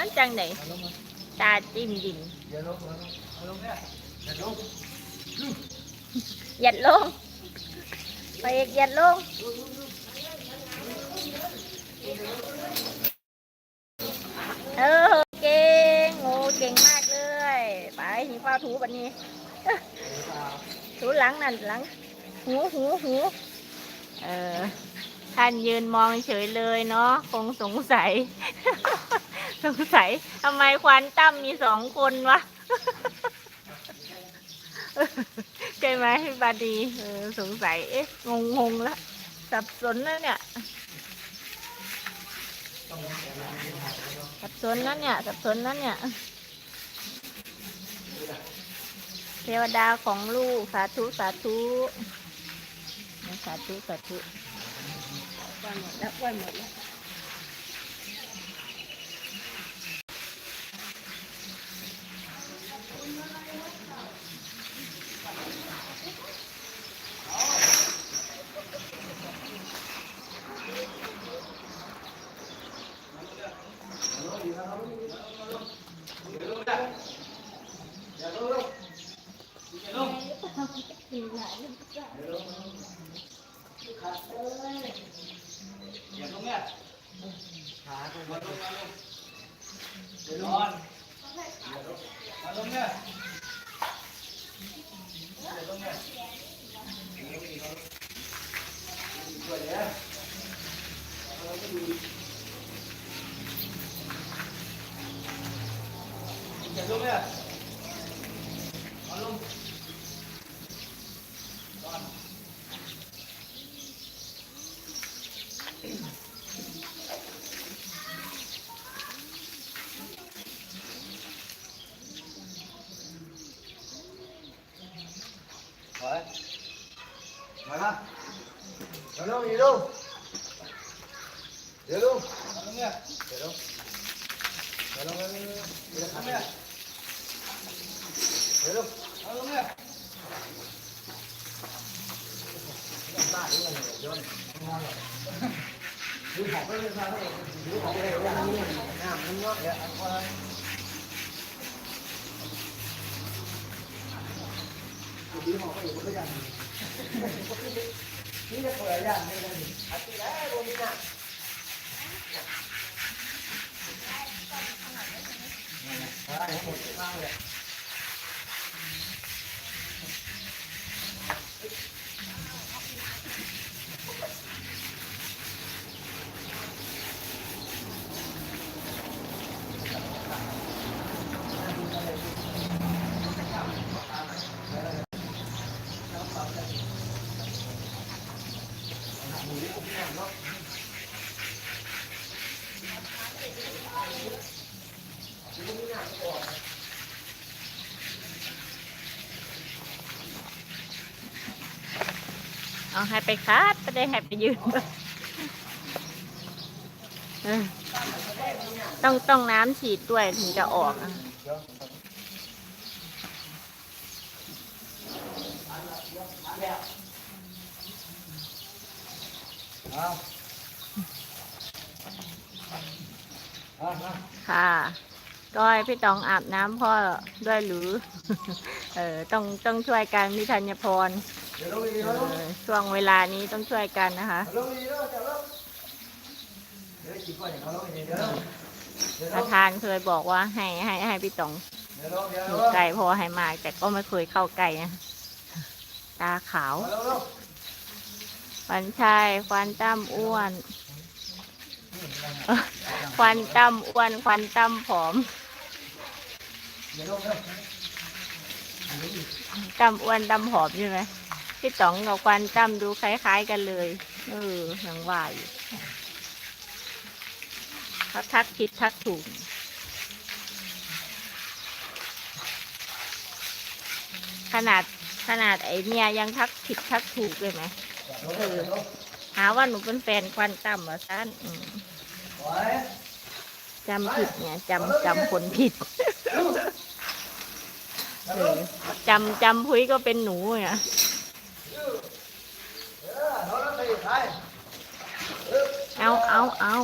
มันจังไหนตาจิ้มดินอย่าลงเอาลงเนี่ยอย่าลงหยัดลงไปอีกหยัดลงเออเก่งโอ้เก่งมากเลย ไปหีฟ้าถูแบบนี้ ถูหลังนั่นหลัง หูหูหูเออ ท่านยืนมองเฉยเลยเนาะคงสงสัย สงสัยทำไมควานตั้มมีสองคนวะใช่ไหมบาดีเออสงสัยเอ๊ะงงงแล้วสับสนแล้วเนี่ยสับสนแล้วเนี่ยสับสนแล้วเนี่ยเทวดาของลูกสาธุสาธุสาธุสาธุ วันหมดแล้ววันหมดแล้ว อย่าลงเนี่ยขาตัวลงลง เดี๋ยวลงมาลงเนี่ยเดี๋ยว rồi mày ra mày đâu gì đâu để đâu để đi đâu, luôn đâu luôn Hãy subscribe cho kênh Ghiền Mì Gõ Để không bỏ lỡ những video hấp dẫn ดีหอก็อยู่ก็ยังนี่จะเปิดยังไม่ได้อาทิตย์แล้วโดนนี่นะได้หมดมากเลย เอาให้ไปคัดไม่ได้ให้ไปยืนต้องต้องน้ำฉีดด้วยถึงจะออกอะ เอาเอาเอา ค่ะก็ให้พี่ตองอาบน้ำพ่อด้วยหรือ เออต้องต้องช่วยกันพี่ธัญพรเออช่วงเวลานี้ต้องช่วยกันนะคะอางเขาลงดีๆเดี๋ยวลงเดี๋ยวลประธานเคยบอกว่าให้ให้ให้พี่ตองอยู่ไกลพอให้มากแต่ก็ไม่เคยเข้าใกล้นะตาขาว ควันชายควันตั้มอ้วนควันตั้มอ้วนควันตั้มผอมตั้มอ้วนตั้มผอมใช่ไหมพี่ต๋องกับควันตั้มดูคล้ายๆกันเลย เออยังว่าอยู่เขาทักผิดทักถูก ขนาดขนาดไอเนี่ยยังทักผิดทักถูกเลยไหม หาว่าหนูเป็นแฟนควันตั้มเหรอท่านจำผิดเนี่ยจำจำคนผิดจำจำพุ้ยก็เป็นหนูเนี่ยเออเราเอาเอา